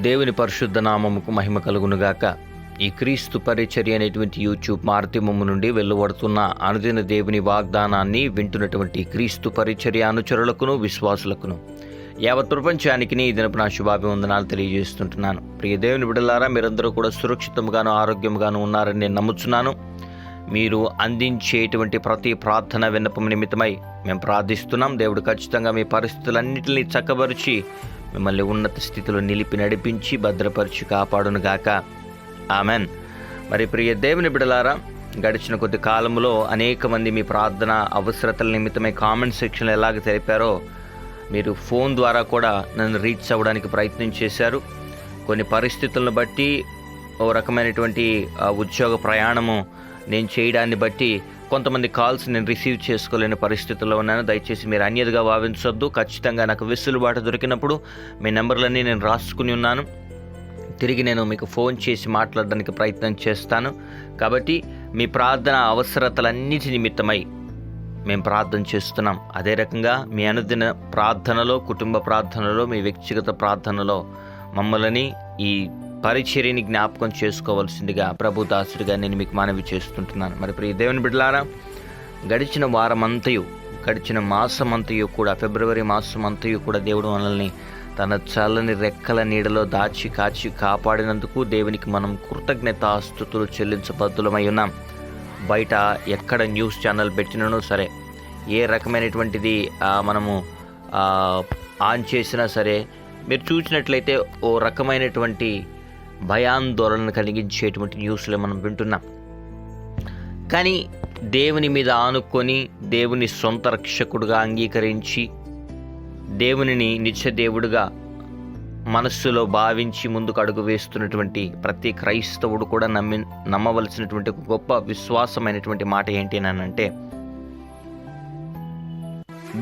దేవుని పరిశుద్ధ నామముకు మహిమ కలుగునుగాక. ఈ క్రీస్తు పరిచర్య అనేటువంటి యూట్యూబ్ మాధ్యమము నుండి వెలువడుతున్న అనుదిన దేవుని వాగ్దానాన్ని వింటున్నటువంటి క్రీస్తు పరిచర్య అనుచరులకును విశ్వాసులకును. యావత్ ప్రపంచానికి ఈ దినపు నా శుభాభివందనాలు తెలియజేస్తుంటున్నాను. ప్రియ దేవుని బిడలారా మీరందరూ కూడా సురక్షితంగాను ఆరోగ్యంగాను ఉన్నారని నేను నమ్ముచున్నాను. మీరు అందించేటువంటి ప్రతి ప్రార్థన విన్నపం నిమిత్తమై మేము ప్రార్థిస్తున్నాం. దేవుడు ఖచ్చితంగా మీ పరిస్థితులన్నింటినీ చక్కబరిచి మిమ్మల్ని ఉన్నత స్థితిలో నిలిపి నడిపించి భద్రపరిచి కాపాడునుగాక. ఆమెన్. మరి ప్రియ దేవుని బిడలారా గడిచిన కొద్ది కాలంలో అనేక మంది మీ ప్రార్థన అవసరతల నిమిత్తమై కామెంట్ సెక్షన్లో ఎలాగ తెలిపారో మీరు ఫోన్ ద్వారా కూడా నన్ను రీచ్ అవ్వడానికి ప్రయత్నం చేశారు. కొన్ని పరిస్థితులను బట్టి ఓ రకమైనటువంటి ఉద్యోగ ప్రయాణము నేను చేయడాన్ని బట్టి కొంతమంది కాల్స్ నేను రిసీవ్ చేసుకోలేని పరిస్థితుల్లో ఉన్నాను. దయచేసి మీరు అన్యదిగా భావించొద్దు. ఖచ్చితంగా నాకు వెసులుబాటు దొరికినప్పుడు మీ నెంబర్లన్నీ నేను రాసుకుని ఉన్నాను. తిరిగి నేను మీకు ఫోన్ చేసి మాట్లాడడానికి ప్రయత్నం చేస్తాను. కాబట్టి మీ ప్రార్థన అవసరతలన్నిటి నిమిత్తమై మేము ప్రార్థన చేస్తున్నాం. అదే రకంగా మీ అనుదిన ప్రార్థనలో కుటుంబ ప్రార్థనలో మీ వ్యక్తిగత ప్రార్థనలో మమ్మల్ని ఈ పరిచర్యని జ్ఞాపకం చేసుకోవాల్సిందిగా ప్రభు దాసుడిగా నేను మీకు మనవి చేస్తుంటున్నాను. మరి ప్రియ దేవుని బిడ్డలారా గడిచిన వారమంతయు గడిచిన మాసమంతయు కూడా ఫిబ్రవరి మాసమంతయు కూడా దేవుడు మనల్ని తన చల్లని రెక్కల నీడలో దాచి కాచి కాపాడినందుకు దేవునికి మనం కృతజ్ఞతాస్థుతులు చెల్లించబద్దులమై ఉన్నాం. బయట ఎక్కడ న్యూస్ ఛానల్ పెట్టినను సరే ఏ రకమైనటువంటిది మనము ఆన్ చేసినా సరే మీరు చూసినట్లయితే ఓ రకమైనటువంటి భయాందోళన కలిగించేటువంటి న్యూస్లు మనం వింటున్నాం. కానీ దేవుని మీద ఆనుకొని దేవుని సొంత రక్షకుడుగా అంగీకరించి దేవునిని నిత్య దేవుడుగా మనస్సులో భావించి ముందుకు అడుగు వేస్తున్నటువంటి ప్రతి క్రైస్తవుడు కూడా నమ్మి నమ్మవలసినటువంటి గొప్ప విశ్వాసమైనటువంటి మాట ఏంటి అంటే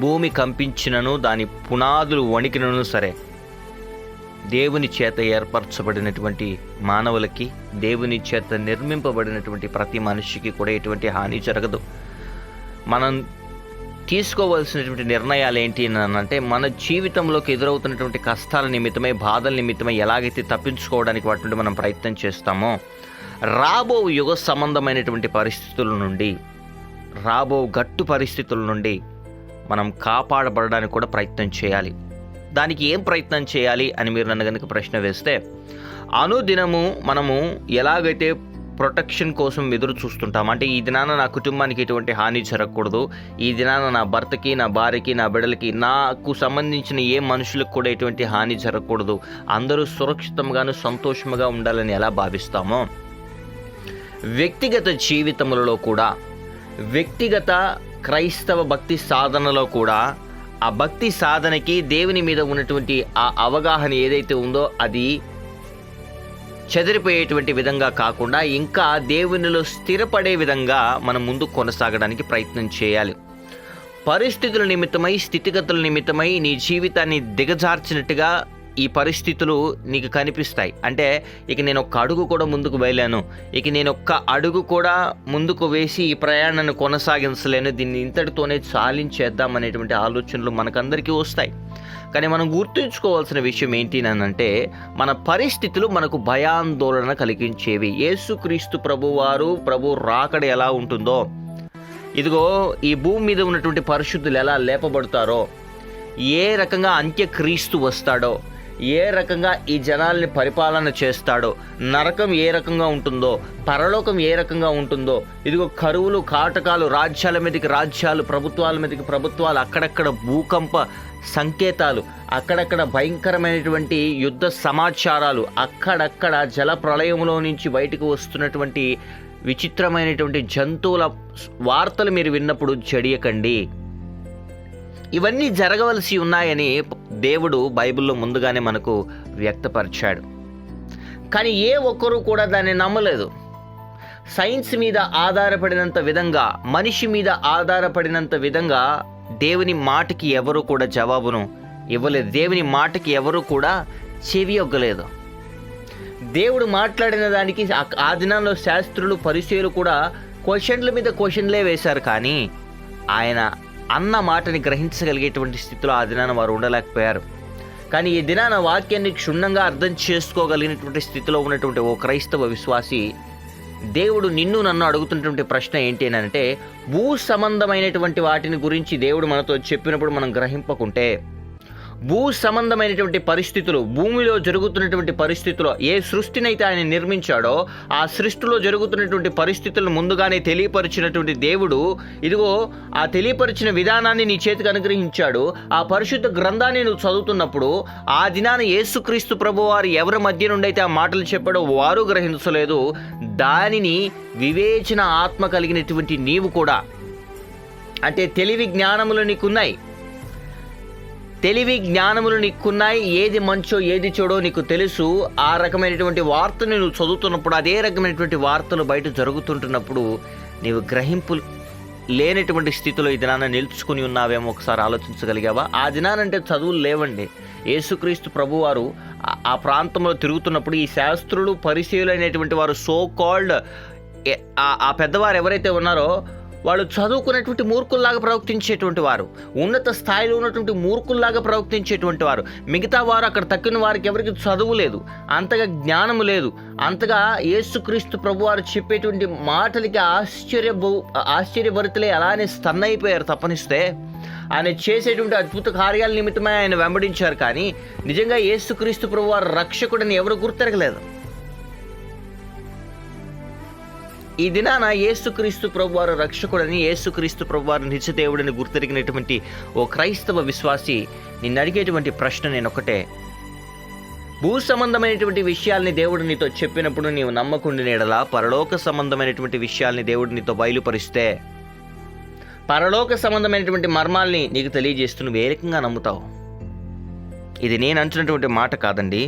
భూమి కంపించినను దాని పునాదులు వణికినను సరే. దేవుని చేత ఏర్పరచబడినటువంటి మానవులకి దేవుని చేత నిర్మింపబడినటువంటి ప్రతి మనిషికి కూడా ఎటువంటి హాని జరగదు. మనం తీసుకోవాల్సినటువంటి నిర్ణయాలు ఏంటి అని అంటే మన జీవితంలోకి ఎదురవుతున్నటువంటి కష్టాల నిమిత్తమై బాధల నిమిత్తమై ఎలాగైతే తప్పించుకోవడానికి వాటి నుండి మనం ప్రయత్నం చేస్తామో రాబో యుగ సంబంధమైనటువంటి పరిస్థితుల నుండి రాబో గట్టు పరిస్థితుల నుండి మనం కాపాడబడడానికి కూడా ప్రయత్నం చేయాలి. దానికి ఏం ప్రయత్నం చేయాలి అని మీరు నన్ను కనుక ప్రశ్న వేస్తే అనుదినము మనము ఎలాగైతే ప్రొటెక్షన్ కోసం ఎదురు చూస్తుంటాం అంటే ఈ దినాన నా కుటుంబానికి ఎటువంటి హాని జరగకూడదు ఈ దినాన నా భర్తకి నా భార్యకి నా బిడ్డలకి నాకు సంబంధించిన ఏ మనుషులకు కూడా ఎటువంటి హాని జరగకూడదు. అందరూ సురక్షితంగాను సంతోషముగా ఉండాలని ఎలా భావిస్తామో వ్యక్తిగత జీవితములలో కూడా వ్యక్తిగత క్రైస్తవ భక్తి సాధనలో కూడా ఆ భక్తి సాధనకి దేవుని మీద ఉన్నటువంటి ఆ అవగాహన ఏదైతే ఉందో అది చెదిరిపోయేటువంటి విధంగా కాకుండా ఇంకా దేవునిలో స్థిరపడే విధంగా మనం ముందు కొనసాగడానికి ప్రయత్నం చేయాలి. పరిస్థితుల నిమిత్తమై స్థితిగతుల నిమిత్తమై నీ జీవితాన్ని దిగజార్చినట్టుగా ఈ పరిస్థితులు నీకు కనిపిస్తాయి. అంటే ఇక నేను ఒక్క అడుగు కూడా ముందుకు వేయలేను. ఇక నేను ఒక్క అడుగు కూడా ముందుకు వేసి ఈ ప్రయాణాన్ని కొనసాగించలేను. దీన్ని ఇంతటితోనే చాలించేద్దాం అనేటువంటి ఆలోచనలు మనకందరికీ వస్తాయి. కానీ మనం గుర్తుంచుకోవాల్సిన విషయం ఏంటి అని అంటే మన పరిస్థితులు మనకు భయాందోళన కలిగించేవి. యేసుక్రీస్తు ప్రభువారు ప్రభు రాకడ ఎలా ఉంటుందో. ఇదిగో ఈ భూమి మీద ఉన్నటువంటి పరిశుద్ధులు ఎలా లేపబడతారో. ఏ రకంగా అంత్యక్రీస్తు వస్తాడో. ఏ రకంగా ఈ జనాల్ని పరిపాలన చేస్తాడో నరకం ఏ రకంగా ఉంటుందో పరలోకం ఏ రకంగా ఉంటుందో ఇదిగో కరువులు కాటకాలు రాజ్యాల మీదకి రాజ్యాలు ప్రభుత్వాల మీదకి ప్రభుత్వాలు అక్కడక్కడ భూకంప సంకేతాలు అక్కడక్కడ భయంకరమైనటువంటి యుద్ధ సమాచారాలు అక్కడక్కడ జల ప్రళయంలో నుంచి బయటకు వస్తున్నటువంటి విచిత్రమైనటువంటి జంతువుల వార్తలు మీరు విన్నప్పుడు చెడియకండి ఇవన్నీ జరగవలసి ఉన్నాయని దేవుడు బైబిల్లో ముందుగానే మనకు వ్యక్తపరిచాడు. కానీ ఏ ఒక్కరూ కూడా దాన్ని నమ్మలేదు. సైన్స్ మీద ఆధారపడినంత విధంగా మనిషి మీద ఆధారపడినంత విధంగా దేవుని మాటకి ఎవరు కూడా జవాబును ఇవ్వలేదు. దేవుని మాటకి ఎవరు కూడా చెవి ఒగ్గలేదు. దేవుడు మాట్లాడిన దానికి ఆ- దినాల్లో శాస్త్రులు పరిచయలు కూడా క్వశ్చన్ల మీద క్వశ్చన్లే వేశారు కానీ ఆయన అన్న మాటని గ్రహించగలిగేటువంటి స్థితిలో ఆ దినాన వారు ఉండలేకపోయారు. కానీ ఈ దినాన వాక్యాన్ని క్షుణ్ణంగా అర్థం చేసుకోగలిగినటువంటి స్థితిలో ఉన్నటువంటి ఓ క్రైస్తవ విశ్వాసి దేవుడు నిన్ను నన్ను అడుగుతున్నటువంటి ప్రశ్న ఏంటి అని అంటే భూ సంబంధమైనటువంటి వాటిని గురించి దేవుడు మనతో చెప్పినప్పుడు మనం గ్రహింపకుంటే భూ సంబంధమైనటువంటి పరిస్థితులు భూమిలో జరుగుతున్నటువంటి పరిస్థితులు ఏ సృష్టినైతే ఆయన నిర్మించాడో ఆ సృష్టిలో జరుగుతున్నటువంటి పరిస్థితులను ముందుగానే తెలియపరిచినటువంటి దేవుడు ఇదిగో ఆ తెలియపరిచిన విధానాన్ని నీ చేతికి అనుగ్రహించాడు. ఆ పరిశుద్ధ గ్రంథాన్ని నువ్వు చదువుతున్నప్పుడు ఆ దినాన యేసుక్రీస్తు ప్రభు వారు ఎవరి మధ్య నుండి అయితే ఆ మాటలు చెప్పాడో వారు గ్రహించలేదు. దానిని వివేచన ఆత్మ కలిగినటువంటి నీవు కూడా. అంటే తెలివి జ్ఞానములు నీకున్నాయి. తెలివి జ్ఞానములు నీకున్నాయి. ఏది మంచో ఏది చెడో నీకు తెలుసు. ఆ రకమైనటువంటి వార్తను నువ్వు చదువుతున్నప్పుడు అదే రకమైనటువంటి వార్తలు బయట జరుగుతుంటున్నప్పుడు నీవు గ్రహింపు లేనటువంటి స్థితిలో ఈ దినాన నిలుచుకుని ఉన్నావేమో ఒకసారి ఆలోచించగలిగావా? ఆ దినానంటే చదువులు లేవండి. యేసుక్రీస్తు ప్రభువారు ఆ- ఆ ప్రాంతంలో తిరుగుతున్నప్పుడు ఈ శాస్త్రులు పరిశీలు అనేటువంటి వారు సో కాల్డ్ ఆ పెద్దవారు ఎవరైతే ఉన్నారో వాళ్ళు చదువుకున్నటువంటి మూర్ఖుల్లాగా ప్రవర్తించేటువంటి వారు ఉన్నత స్థాయిలో ఉన్నటువంటి మూర్ఖుల్లాగా ప్రవర్తించేటువంటి వారు. మిగతా వారు అక్కడ తక్కిన వారికి ఎవరికి చదువు లేదు అంతగా జ్ఞానము లేదు అంతగా యేసుక్రీస్తు ప్రభు వారు చెప్పేటువంటి మాటలకి ఆశ్చర్య ఆశ్చర్యభరితులే అలానే స్తన్ అయిపోయారు తప్పనిస్తే. ఆయన చేసేటువంటి అద్భుత కార్యాల నిమిత్తమే ఆయన వెంబడించారు కానీ నిజంగా యేసుక్రీస్తు ప్రభు వారు ఎవరు గుర్తెరగలేదు. ఈ దినాన యేసుక్రీస్తు ప్రభువారు రక్షకుడని యేసుక్రీస్తు ప్రభువారు నిత్యదేవుడని గుర్తెరిగినటువంటి ఓ క్రైస్తవ విశ్వాసి నిన్ను అడిగేటువంటి ప్రశ్న నేను ఒకటే భూ సంబంధమైనటువంటి విషయాల్ని దేవుడు నీతో చెప్పినప్పుడు నీవు నమ్మకుండి నీడలా పరలోక సంబంధమైనటువంటి విషయాల్ని దేవుడు నీతో బయలుపరిస్తే పరలోక సంబంధమైనటువంటి మర్మాల్ని నీకు తెలియజేస్తూ నువ్వు ఏ రకంగా నమ్ముతావు? ఇది నేను అంటున్నటువంటి మాట కాదండి.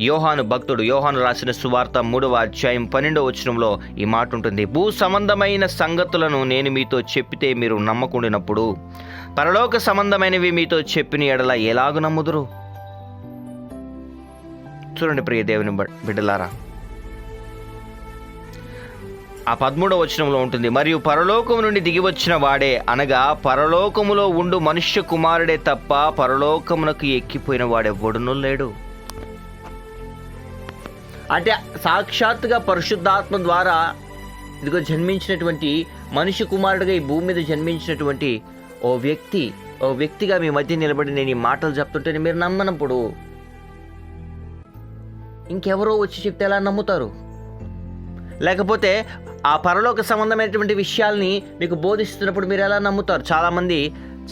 యోహాను భక్తుడు యోహాను రాసిన సువార్త మూడవ అధ్యాయం పన్నెండవ వచనంలో ఈ మాట ఉంటుంది. భూ సంబంధమైన సంగతులను నేను మీతో చెప్పితే మీరు నమ్మకుండినప్పుడు పరలోక సంబంధమైనవి మీతో చెప్పిన ఎడల ఎలాగు నమ్ముదురు? చూడండి ప్రియ దేవుని బిడ్డలారా. ఆ పదమూడవ వచనంలో ఉంటుంది. మరియు పరలోకము నుండి దిగి వచ్చిన వాడే అనగా పరలోకములో ఉండు మనుష్య కుమారుడే తప్ప పరలోకమునకు ఎక్కిపోయిన వాడెవ్వడునూ లేడు. అంటే సాక్షాత్తుగా పరిశుద్ధాత్మ ద్వారా ఇదిగో జన్మించినటువంటి మనిషి కుమారుడిగా ఈ భూమి మీద జన్మించినటువంటి ఓ వ్యక్తి ఓ వ్యక్తిగా మీ మధ్య నిలబడి నేను ఈ మాటలు చెప్తుంటే మీరు నమ్మనప్పుడు ఇంకెవరో వచ్చి చెప్తే ఎలా నమ్ముతారు? లేకపోతే ఆ పరలోక సంబంధమైనటువంటి విషయాల్ని మీకు బోధిస్తున్నప్పుడు మీరు ఎలా నమ్ముతారు? చాలామంది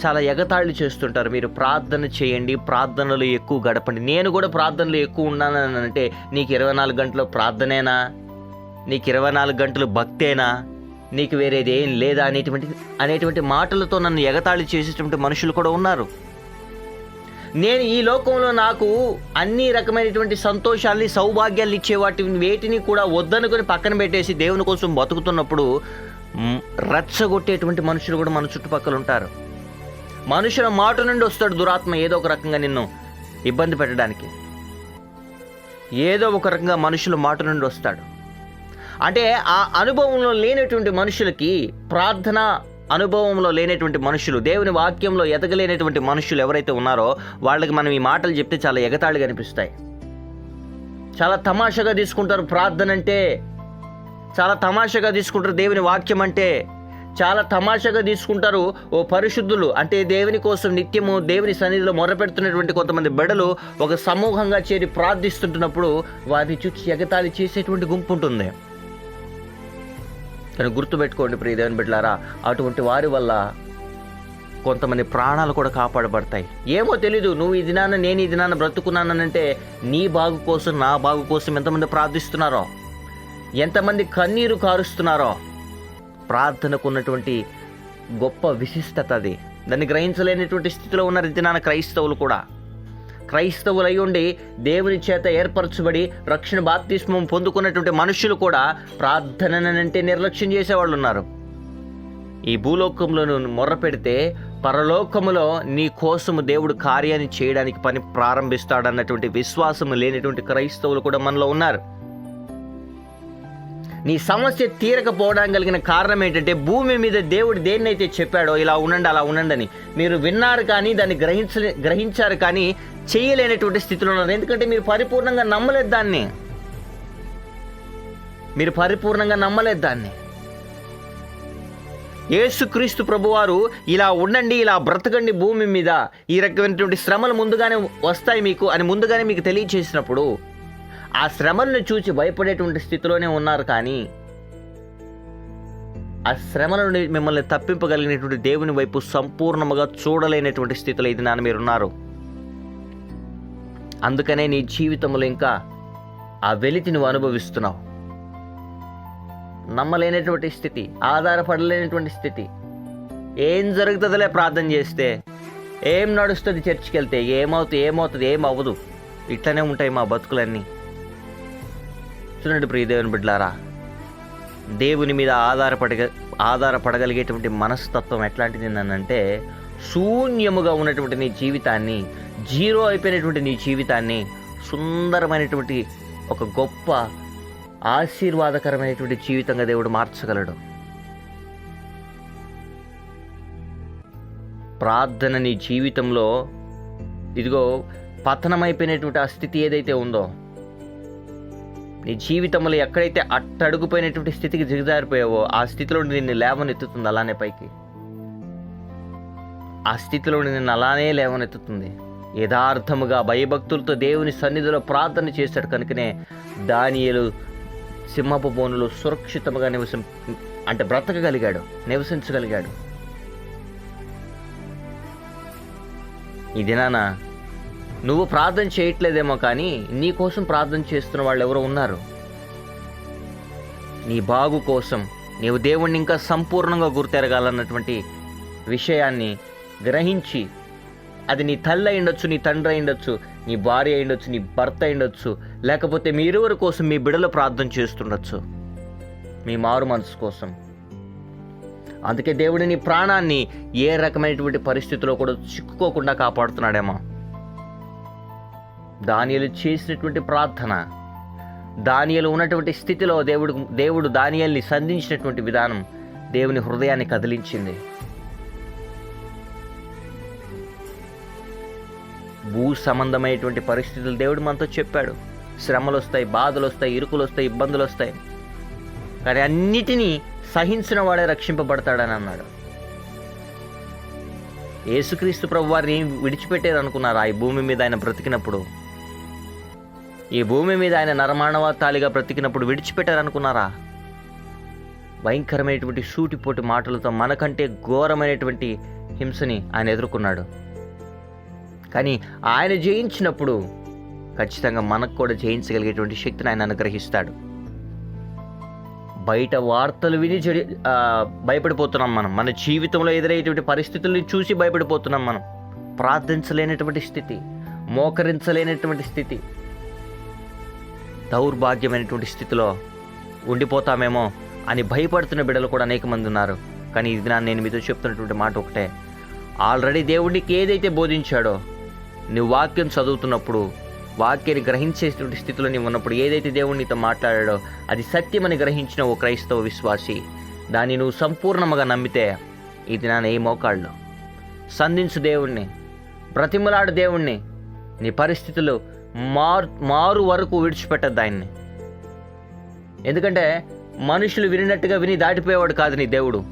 చాలా ఎగతాళి చేస్తుంటారు. మీరు ప్రార్థన చేయండి ప్రార్థనలు ఎక్కువ గడపండి. నేను కూడా ప్రార్థనలు ఎక్కువ ఉన్నానని అంటే నీకు ఇరవై నాలుగు గంటలు ప్రార్థనేనా? నీకు ఇరవై నాలుగు గంటలు భక్తేనా? నీకు వేరేది ఏం లేదా అనేటువంటి అనేటువంటి మాటలతో నన్ను ఎగతాళి చేసేటువంటి మనుషులు కూడా ఉన్నారు. నేను ఈ లోకంలో నాకు అన్ని రకమైనటువంటి సంతోషాల్ని సౌభాగ్యాలు ఇచ్చే వాటిని వేటిని కూడా వద్దనుకొని పక్కన పెట్టేసి దేవుని కోసం బతుకుతున్నప్పుడు రచ్చగొట్టేటువంటి రెచ్చగొట్టేటువంటి మనుషులు కూడా మన చుట్టుపక్కల ఉంటారు. మనుషుల మాట నుండి వస్తాడు దురాత్మ ఏదో ఒక రకంగా నిన్ను ఇబ్బంది పెట్టడానికి. ఏదో ఒక రకంగా మనుషుల మాట నుండి వస్తాడు. అంటే ఆ అనుభవంలో లేనటువంటి మనుషులకి ప్రార్థన అనుభవంలో లేనటువంటి మనుషులు దేవుని వాక్యంలో ఎదగలేనటువంటి మనుషులు ఎవరైతే ఉన్నారో వాళ్ళకి మనం ఈ మాటలు చెప్తే చాలా ఎగతాళిగా అనిపిస్తాయి చాలా తమాషగా తీసుకుంటారు ప్రార్థన అంటే చాలా తమాషగా తీసుకుంటారు దేవుని వాక్యం అంటే చాలా తమాషాగా తీసుకుంటారు ఓ పరిశుద్ధులు. అంటే దేవుని కోసం నిత్యము దేవుని సన్నిధిలో మొరపెడుతున్నటువంటి కొంతమంది బిడలు ఒక సమూహంగా చేరి ప్రార్థిస్తుంటున్నప్పుడు వారిని చూసి ఎగతాళి చేసేటువంటి గుంపు ఉంటుంది. కానీ గుర్తుపెట్టుకోండి ప్రియ దేవుని బిడ్డలారా అటువంటి వారి వల్ల కొంతమంది ప్రాణాలు కూడా కాపాడబడతాయి. ఏమో తెలీదు నువ్వు ఈ దినాన నేను ఈ దినాన బ్రతుకున్నానంటే నీ బాగు కోసం నా బాగు కోసం ఎంతమంది ప్రార్థిస్తున్నారో? ఎంతమంది కన్నీరు కారుస్తున్నారో? ప్రార్థనకు ఉన్నటువంటి గొప్ప విశిష్టత అది. దాన్ని గ్రహించలేనటువంటి స్థితిలో ఉన్న ఈ దినాన క్రైస్తవులు కూడా. క్రైస్తవులు అయి ఉండి దేవుని చేత ఏర్పరచబడి రక్షణ బాప్తిస్మం పొందుకున్నటువంటి మనుషులు కూడా ప్రార్థననంటే నిర్లక్ష్యం చేసేవాళ్ళు ఉన్నారు ఈ భూలోకంలో మొర్ర పెడితే పరలోకములో నీ కోసము దేవుడు కార్యాన్ని చేయడానికి పని ప్రారంభిస్తాడన్నటువంటి విశ్వాసము లేనటువంటి క్రైస్తవులు కూడా మనలో ఉన్నారు. నీ సమస్య తీరకపోవడానికి కలిగిన కారణం ఏంటంటే భూమి మీద దేవుడు దేన్నైతే చెప్పాడో ఇలా ఉండండి అలా ఉండండి అని మీరు విన్నారు కానీ దాన్ని గ్రహించ గ్రహించారు కానీ చేయలేనటువంటి స్థితిలో ఉన్నారు. ఎందుకంటే మీరు పరిపూర్ణంగా నమ్మలేదు దాన్ని. మీరు పరిపూర్ణంగా నమ్మలేదు దాన్ని. యేసుక్రీస్తు ప్రభువారు ఇలా ఉండండి ఇలా బ్రతకండి భూమి మీద. ఈ రకమైనటువంటి శ్రమలు ముందుగానే వస్తాయి మీకు అని ముందుగానే మీకు తెలియచేసినప్పుడు ఆ శ్రమలను చూసి భయపడేటువంటి స్థితిలోనే ఉన్నారు కానీ ఆ శ్రమల నుండి మిమ్మల్ని తప్పింపగలిగినటువంటి దేవుని వైపు సంపూర్ణముగా చూడలేనటువంటి స్థితిలో ఇది నాన్న మీరున్నారు అందుకనే నీ జీవితంలో ఇంకా ఆ వెలితి నువ్వు అనుభవిస్తున్నావు. నమ్మలేనటువంటి స్థితి ఆధారపడలేనటువంటి స్థితి. ఏం జరుగుతుందిలే ప్రార్థన చేస్తే ఏం నడుస్తుంది చర్చికి వెళ్తే ఏమవుతుంది ఏమవుతుంది ఏం అవ్వదు. ఇట్లనే ఉంటాయి మా బతుకులన్నీ. చూడండి ప్రియదేవుని బిడ్డలారా. దేవుని మీద ఆధారపడగ ఆధారపడగలిగేటువంటి మనస్తత్వం ఎట్లాంటిది అంటే శూన్యముగా ఉన్నటువంటి నీ జీవితాన్ని జీరో అయిపోయినటువంటి నీ జీవితాన్ని సుందరమైనటువంటి ఒక గొప్ప ఆశీర్వాదకరమైనటువంటి జీవితంగా దేవుడు మార్చగలడు. ప్రార్థన నీ జీవితంలో ఇదిగో పతనమైపోయినటువంటి ఆ స్థితి ఏదైతే ఉందో నీ జీవితంలో ఎక్కడైతే అట్టడుగుపోయినటువంటి స్థితికి దిగజారిపోయావో ఆ స్థితిలో నిన్ను లేవనెత్తుతుంది అలానే పైకి. ఆ స్థితిలో నిన్ను అలానే లేవనెత్తుతుంది. యథార్థముగా భయభక్తులతో దేవుని సన్నిధిలో ప్రార్థన చేశాడు కనుకనే దానియలు సింహపు బోనులు సురక్షితముగా నివసం అంటే బ్రతకగలిగాడు నివసించగలిగాడు. ఈ దినాన నువ్వు ప్రార్థన చేయట్లేదేమో కానీ నీ కోసం ప్రార్థన చేస్తున్న వాళ్ళు ఎవరో ఉన్నారు. నీ బాగు కోసం నీవు దేవుణ్ణి ఇంకా సంపూర్ణంగా గుర్తెరగాలన్నటువంటి విషయాన్ని గ్రహించి అది నీ తల్లి అయిండొచ్చు నీ తండ్రి అయిండొచ్చు నీ భార్య అయిండొచ్చు నీ భర్త అయిండొచ్చు లేకపోతే మీ ఇరువురి కోసం మీ బిడలు ప్రార్థన చేస్తుండొచ్చు. మీ మారు మనసు కోసం. అందుకే దేవుడు నీ ప్రాణాన్ని ఏ రకమైనటువంటి పరిస్థితిలో కూడా చిక్కుకోకుండా కాపాడుతున్నాడేమో. దానియలు చేసినటువంటి ప్రార్థన దానియలు ఉన్నటువంటి స్థితిలో దేవుడు దేవుడు దానియల్ని సంధించినటువంటి విధానం దేవుని హృదయాన్ని కదిలించింది. భూ సంబంధమైనటువంటి పరిస్థితులు దేవుడు మనతో చెప్పాడు. శ్రమలు వస్తాయి బాధలు వస్తాయి ఇరుకులు వస్తాయి ఇబ్బందులు వస్తాయి కానీ అన్నిటినీ సహించిన వాడే రక్షింపబడతాడని అన్నాడు. యేసుక్రీస్తు ప్రభు వారిని విడిచిపెట్టారు అనుకున్నారు ఆ భూమి మీద ఆయన బ్రతికినప్పుడు ఈ భూమి మీద ఆయన నరమానవతాలిగా బ్రతికినప్పుడు విడిచిపెట్టారనుకున్నారా? భయంకరమైనటువంటి సూటిపోటి మాటలతో మనకంటే ఘోరమైనటువంటి హింసని ఆయన ఎదుర్కొన్నాడు. కానీ ఆయన జయించినప్పుడు ఖచ్చితంగా మనకు కూడా జయించగలిగేటువంటి శక్తిని ఆయన అనుగ్రహిస్తాడు. బయట వార్తలు విని చెడి భయపడిపోతున్నాం మనం. మన జీవితంలో ఎదురయ్యేటువంటి పరిస్థితుల్ని చూసి భయపడిపోతున్నాం మనం. ప్రార్థించలేనటువంటి స్థితి మోకరించలేనటువంటి స్థితి. దౌర్భాగ్యమైనటువంటి స్థితిలో ఉండిపోతామేమో అని భయపడుతున్న బిడ్డలు కూడా అనేక మంది ఉన్నారు కానీ ఇది నా నేను మీతో చెప్తున్నటువంటి మాట ఒకటే. ఆల్రెడీ దేవుడికి ఏదైతే బోధించాడో నువ్వు వాక్యం చదువుతున్నప్పుడు వాక్యాన్ని గ్రహించేటువంటి స్థితిలో నీవు ఉన్నప్పుడు ఏదైతే దేవుడు నీతో మాట్లాడాడో అది సత్యమని గ్రహించిన ఓ క్రైస్తవ విశ్వాసి దాన్ని నువ్వు సంపూర్ణముగా నమ్మితే ఇది నా ఏ మోకాళ్ళు. సంధించు దేవుణ్ణి బ్రతిమలాడు దేవుణ్ణి. నీ పరిస్థితులు మారు మారు వరకు విడిచిపెట్టద్దు ఆయన్ని. ఎందుకంటే మనుషులు వినినట్టుగా విని దాటిపోయేవాడు కాదు నీ దేవుడు.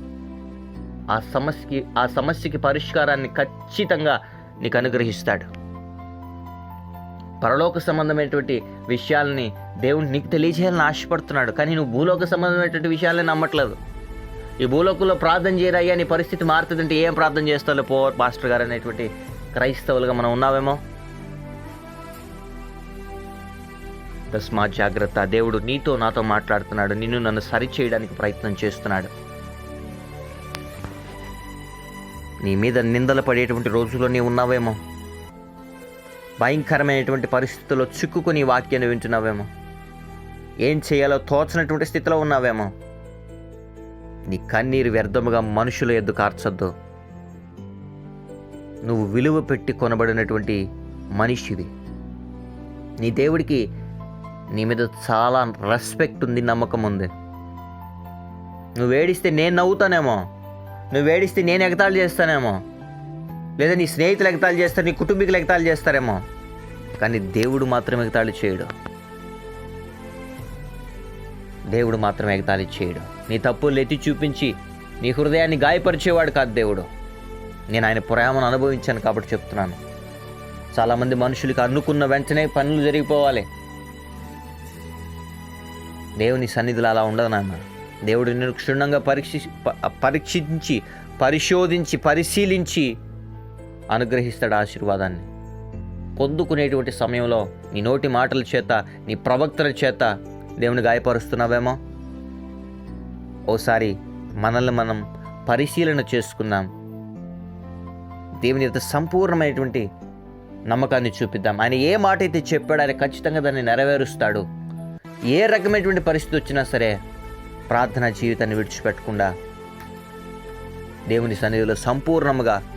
ఆ సమస్యకి ఆ సమస్యకి పరిష్కారాన్ని ఖచ్చితంగా నీకు అనుగ్రహిస్తాడు. పరలోక సంబంధమైనటువంటి విషయాలని దేవుడు నీకు తెలియజేయాలని ఆశపడుతున్నాడు. కానీ నువ్వు భూలోక సంబంధమైనటువంటి విషయాలని నమ్మట్లేదు. ఈ భూలోకంలో ప్రార్థన చేయరయ్యా నీ పరిస్థితి మారుతుందంటే ఏం ప్రార్థన చేస్తావు పో పాస్టర్ గారు అనేటువంటి క్రైస్తవులుగా మనం ఉన్నావేమో? తస్మాత్ జాగ్రత్త. దేవుడు నీతో నాతో మాట్లాడుతున్నాడు. నిన్ను నన్ను సరిచేయడానికి ప్రయత్నం చేస్తున్నాడు. నీ మీద నిందలు పడేటువంటి రోజుల్లో నీవు ఉన్నావేమో? భయంకరమైనటువంటి పరిస్థితుల్లో చిక్కుకొని వాక్యాన్ని వింటున్నావేమో? ఏం చేయాలో తోచనటువంటి స్థితిలో ఉన్నావేమో? నీ కన్నీరు వ్యర్థముగా మనుషుల ఎద్దు కార్చొద్దు. నువ్వు విలువ పెట్టి కొనబడినటువంటి మనిషివి. నీ దేవుడికి నీ మీద చాలా రెస్పెక్ట్ ఉంది నమ్మకం ఉంది. నువ్వు ఏడిస్తే నేను నవ్వుతానేమో. నువ్వు ఏడిస్తే నేను ఎగతాళి చేస్తానేమో. లేదా నీ స్నేహితులు ఎగతాళి చేస్తారు నీ కుటుంబీకులు ఎగతాళి చేస్తారేమో. కానీ దేవుడు మాత్రం ఎగతాళి చేయడు. దేవుడు మాత్రం ఎగతాళి చేయడు. నీ తప్పులు ఎత్తి చూపించి నీ హృదయాన్ని గాయపరిచేవాడు కాదు దేవుడు. నేను ఆయన ప్రేమను అనుభవించాను కాబట్టి చెప్తున్నాను. చాలామంది మనుషులకి అనుకున్న వెంటనే పనులు జరిగిపోవాలి. దేవుని సన్నిధిలో అలా ఉండదు నాన్న. దేవుడు నిన్ను క్షుణ్ణంగా పరీక్షి పరీక్షించి పరిశోధించి పరిశీలించి అనుగ్రహిస్తాడు ఆశీర్వాదాన్ని. పొందుకునేటువంటి సమయంలో నీ నోటి మాటల చేత నీ ప్రవక్తల చేత దేవుని గాయపరుస్తున్నావేమో? ఓసారి మనల్ని మనం పరిశీలన చేసుకుందాం. దేవుని యొక్క సంపూర్ణమైనటువంటి నమ్మకాన్ని చూపిద్దాం. ఆయన ఏ మాట అయితే చెప్పాడో ఆయన ఖచ్చితంగా దాన్ని నెరవేరుస్తాడు. ఏ రకమైనటువంటి పరిస్థితి వచ్చినా సరే ప్రార్థనా జీవితాన్ని విడిచిపెట్టకుండా దేవుని సన్నిధిలో సంపూర్ణంగా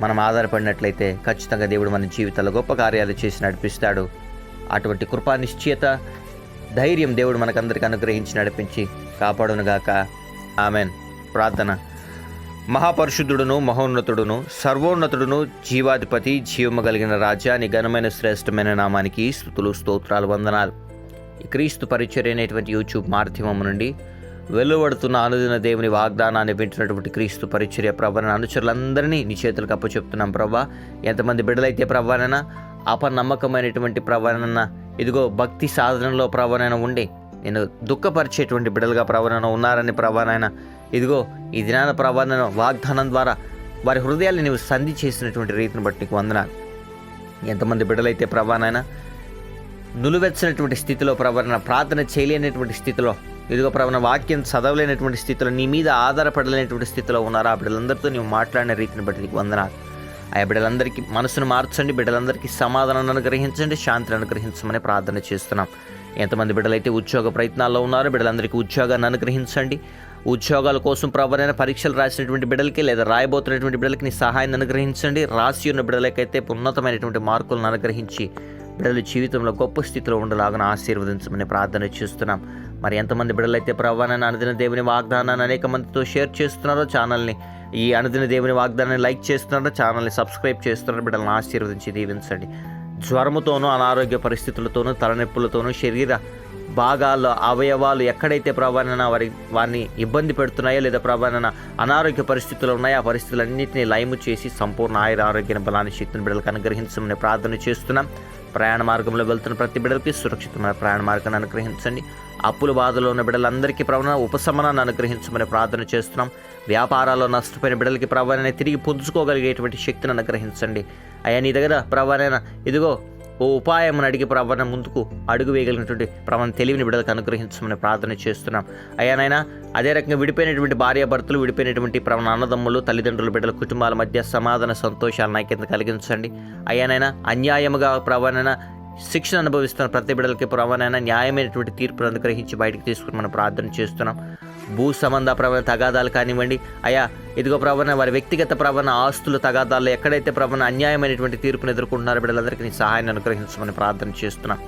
మనం ఆధారపడినట్లయితే ఖచ్చితంగా దేవుడు మన జీవితాల్లో గొప్ప కార్యాలు చేసి నడిపిస్తాడు. అటువంటి కృపా నిశ్చయత ధైర్యం దేవుడు మనకందరికి అనుగ్రహించి నడిపించి కాపాడునుగాక. ఆమెన్. ప్రార్థన. మహాపరిశుద్ధుడును మహోన్నతుడును సర్వోన్నతుడును జీవాధిపతి జీవము కలిగిన రాజా నీ ఘనమైన శ్రేష్టమైన నామానికి స్థుతులు స్తోత్రాలు వందనాలు. క్రీస్తు పరిచర్య అనేటువంటి యూట్యూబ్ మాధ్యమం నుండి వెలువడుతున్న అనుదిన దేవుని వాగ్దానాన్ని వింటున్నటువంటి క్రీస్తు పరిచర్య ప్రభాన అనుచరులందరినీ నీ చేతులకు అప్పచెప్తున్నాం ప్రభా ఎంతమంది బిడ్డలైతే ప్రభానైనా అపనమ్మకమైనటువంటి ప్రవణన ఇదిగో భక్తి సాధనలో ప్రవణన ఉండి నేను దుఃఖపరిచేటువంటి బిడ్డలుగా ప్రవణన ఉన్నారని ప్రవణన ఇదిగో ఈ దినాన ప్రవణన వాగ్దానం ద్వారా వారి హృదయాన్ని నీవు సంధి చేసినటువంటి రీతిని బట్టి నీకు వందనాలు. ఎంతమంది బిడ్డలైతే ప్రభానైనా నులువెచ్చనటువంటి స్థితిలో ప్రవరణ ప్రార్థన చేయలేనటువంటి స్థితిలో ఇదిగో ప్రవణ వాక్యం చదవలేనటువంటి స్థితిలో నీ మీద ఆధారపడలేనటువంటి స్థితిలో ఉన్నారా? ఆ బిడ్డలందరితో నీవు మాట్లాడిన రీతిని బట్టి నీకు వందనాలు. ఆ బిడ్డలందరికీ మనసును మార్చండి బిడ్డలందరికీ సమాధానాన్ని అనుగ్రహించండి శాంతిని అనుగ్రహించమని ప్రార్థన చేస్తున్నాం. ఎంతమంది బిడ్డలైతే ఉద్యోగ ప్రయత్నాల్లో ఉన్నారో బిడ్డలందరికీ ఉద్యోగాన్ని అనుగ్రహించండి. ఉద్యోగాల కోసం ప్రవరైన పరీక్షలు రాసినటువంటి బిడ్డలకి లేదా రాయబోతున్నటువంటి బిడ్డలకి నీ సహాయాన్ని అనుగ్రహించండి. రాసి ఉన్న బిడ్డలకైతే ఉన్నతమైనటువంటి మార్కులను అనుగ్రహించి బిడ్డలు జీవితంలో గొప్ప స్థితిలో ఉండలాగా ఆశీర్వదించమని ప్రార్థన చేస్తున్నాం. మరి ఎంతమంది బిడ్డలైతే ప్రవ్వానని అనుదిన దేవుని వాగ్దానాన్ని అనేక మందితో షేర్ చేస్తున్నారో ఛానల్ని ఈ అనుదిన దేవుని వాగ్దానాన్ని లైక్ చేస్తున్నారో ఛానల్ని సబ్స్క్రైబ్ చేస్తున్నారో బిడ్డలను ఆశీర్వదించి దీవించండి. జ్వరముతోనూ అనారోగ్య పరిస్థితులతోనూ తలనొప్పులతోనూ శరీర భాగాల్లో అవయవాలు ఎక్కడైతే ప్రభానైనా వారి వారిని ఇబ్బంది పెడుతున్నాయో లేదా ప్రభానైనా అనారోగ్య పరిస్థితులు ఉన్నాయో ఆ పరిస్థితులన్నింటినీ లయము చేసి సంపూర్ణ ఆయుర ఆరోగ్య బలాన్ని శక్తిని బిడ్డలకు అనుగ్రహించమని ప్రార్థన చేస్తున్నాం. ప్రయాణ మార్గంలో వెళ్తున్న ప్రతి బిడ్డలకి సురక్షితమైన ప్రయాణ మార్గాన్ని అనుగ్రహించండి. అప్పుల బాధలో ఉన్న బిడ్డలందరికీ ప్రవణ ఉపశమనాన్ని అనుగ్రహించమని ప్రార్థన చేస్తున్నాం. వ్యాపారాల్లో నష్టపోయిన బిడ్డలకి ప్రవణని తిరిగి పుంజుకోగలిగేటువంటి శక్తిని అనుగ్రహించండి. అయ్యా నీ దగ్గర ప్రవణ ఇదిగో ఓ ఉపాయం అడిగి ప్రవణ ముందుకు అడుగు వేయగలిగినటువంటి ప్రవణ తెలివిని బిడ్డలకు అనుగ్రహించమని ప్రార్థన చేస్తున్నాం. అయ్యానైనా అదే రకంగా విడిపోయినటువంటి భార్యాభర్తలు విడిపోయినటువంటి ప్రవణ అన్నదమ్ములు తల్లిదండ్రులు బిడ్డల కుటుంబాల మధ్య సమాధాన సంతోషాలను ఐక్యత కలిగించండి. అయ్యానైనా అన్యాయముగా ప్రవణన శిక్షణ అనుభవిస్తున్న ప్రతి బిడ్డలకి ప్రవణైన న్యాయమైనటువంటి తీర్పును అనుగ్రహించి బయటకు తీసుకుని మనం ప్రార్థన చేస్తున్నాం. భూ సంబంధ ప్రవణ తగాదాలు కానివ్వండి. అయా ఇదిగో ప్రవణ వారి వ్యక్తిగత ప్రవణ ఆస్తుల తగాదాల్లో ఎక్కడైతే ప్రవణ అన్యాయమైనటువంటి తీర్పును ఎదుర్కొంటున్నారో బిడ్డలందరికీ నీ సహాయాన్ని అనుగ్రహించమని ప్రార్థన చేస్తున్నాం.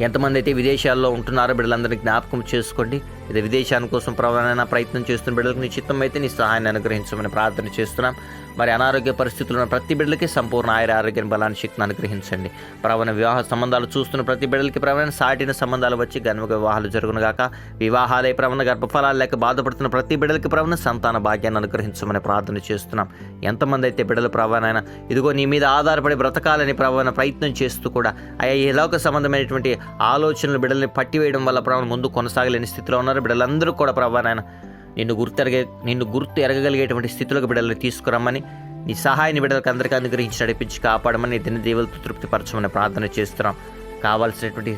ఎంతమంది అయితే విదేశాల్లో ఉంటున్నారో బిడ్డలందరినీ జ్ఞాపకం చేసుకోండి. ఇది విదేశాని కోసం ప్రవణైనా ప్రయత్నం చేస్తున్న బిడ్డలకు నీ చిత్తం అయితే నీ సహాయాన్ని అనుగ్రహించమని ప్రార్థన చేస్తున్నాం. మరి అనారోగ్య పరిస్థితులు ఉన్న ప్రతి బిడ్డలకి సంపూర్ణ ఆయుర ఆరోగ్యం బలాన్ని శక్తిని అనుగ్రహించండి. ప్రవణ వివాహ సంబంధాలు చూస్తున్న ప్రతి బిడ్డలకి ప్రవణ సాటిన సంబంధాలు వచ్చి గనుక వివాహాలు జరుగునుగాక. వివాహాలే ప్రవణ గర్భఫలాలు లేక బాధపడుతున్న ప్రతి బిడ్డలకి ప్రవణ సంతాన భాగ్యాన్ని అనుగ్రహించమని ప్రార్థన చేస్తున్నాం. ఎంతమంది అయితే బిడ్డలు ప్రవణైనా ఇదిగో నీ మీద ఆధారపడి బ్రతకాలని ప్రవణ ప్రయత్నం చేస్తూ కూడా అయ్యా ఈ లోక సంబంధమైనటువంటి ఆలోచనలు బిడ్డల్ని పట్టివేయడం వల్ల ప్రవణ ముందు కొనసాగలేని స్థితిలో ఉన్నారు. బిడ్డలందరూ కూడా ప్రవణైనా నిన్ను గుర్తెరగే నిన్ను గుర్తు ఎరగగలిగేటువంటి స్థితిలోకి బిడ్డలు తీసుకురమ్మని నీ సహాయాన్ని బిడ్డలకు అందరికీ అనుగ్రహించి నడిపించి కాపాడమని దిన దేవులతో తృప్తిపరచమని ప్రార్థన చేస్తున్నాం. కావాల్సినటువంటి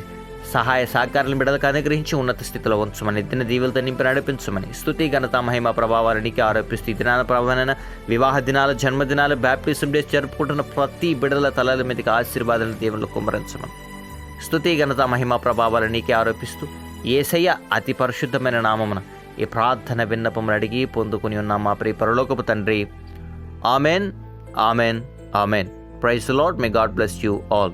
సహాయ సహకారాలను బిడ్డలకు అనుగ్రహించి ఉన్నత స్థితిలో ఉంచమని దిన దీవులతో నింపి నడిపించమని స్థుతి ఘనత మహిమ ప్రభావానికి ఆరోపిస్తూ ఈ దినాల ప్రభావైన వివాహ దినాలు జన్మదినాలు బ్యాప్టిజం డేస్ జరుపుకుంటున్న ప్రతి బిడ్డల తలల మీదకి ఆశీర్వాదాలను దేవుళ్ళు కుమరించమని స్థుతి ఘనత మహిమ ప్రభావాలనికి ఆరోపిస్తూ ఏసయ్య అతి పరిశుద్ధమైన నామమున ఈ ప్రార్థన విన్నపమును అడిగి పొందుకుని ఉన్న మా ప్రియ పరలోకపు తండ్రి. Amen amen amen. Praise lord may God bless you all